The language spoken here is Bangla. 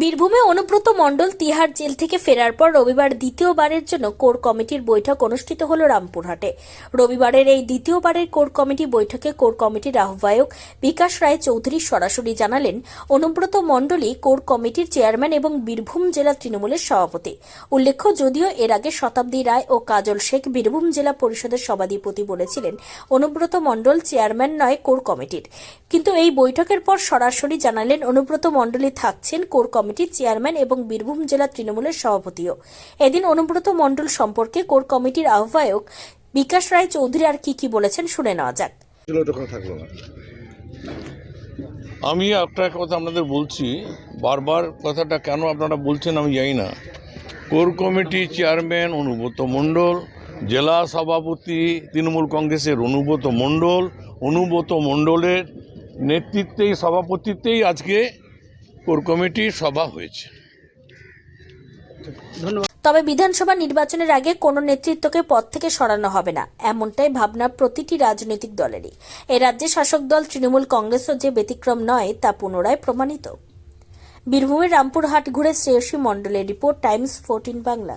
বীরভূমে অনুব্রত মণ্ডল তিহার জেল থেকে ফেরার পর রবিবার দ্বিতীয়বারের জন্য কোর কমিটির বৈঠক অনুষ্ঠিত হল রামপুরহাটে। রবিবারের এই দ্বিতীয়বারের কোর কমিটি বৈঠকে কোর কমিটির আহ্বায়ক বিকাশ রায় চৌধুরী সরাসরি জানালেন, অনুব্রত মণ্ডলই কোর কমিটির চেয়ারম্যান এবং বীরভূম জেলা তৃণমূলের সভাপতি। উল্লেখ্য, যদিও এর আগে শতাব্দী রায় ও কাজল শেখ বীরভূম জেলা পরিষদের সভাধিপতি বলেছিলেন, অনুব্রত মণ্ডল চেয়ারম্যান নয়, কোর কমিটির। কিন্তু এই বৈঠকের পর সরাসরি জানালেন, অনুব্রত মণ্ডলী থাকছেন কোর কমিটির চেয়ারম্যান এবং বীরভূম জেলা তৃণমূলের সভাপতিও। এদিন অনুব্রত মণ্ডল সম্পর্কে কোর কমিটির আহ্বায়ক বিকাশ রায় চৌধুরী আর কি কি বলেছেন শুনে নেওয়া যাক। আমি একটা কথা আপনাদের বলছি বারবার কথাটা কেন আপনারা বলছেন আমি জানি না। Core committee chairman Anubrata Mondal জেলা সভাপতি তৃণমূল কংগ্রেসের অনুব্রত মণ্ডল অনুব্রত মণ্ডলের নেতৃত্বেই সভাপতিত্বেই আজকে কোর কমিটির সভা হয়েছে। তবে বিধানসভা নির্বাচনের আগে কোনো নেতৃত্বকে পদ থেকে সরানো হবে না এমনটাই ভাবনা প্রতিটি রাজনৈতিক দলেরই। এ রাজ্যে শাসক দল তৃণমূল কংগ্রেসও যে ব্যতিক্রম নয় তা পুনরায় প্রমাণিত। বীরভূমের রামপুরহাট ঘুরে শ্রেয়সী মণ্ডলের report Times fourteen Bangla.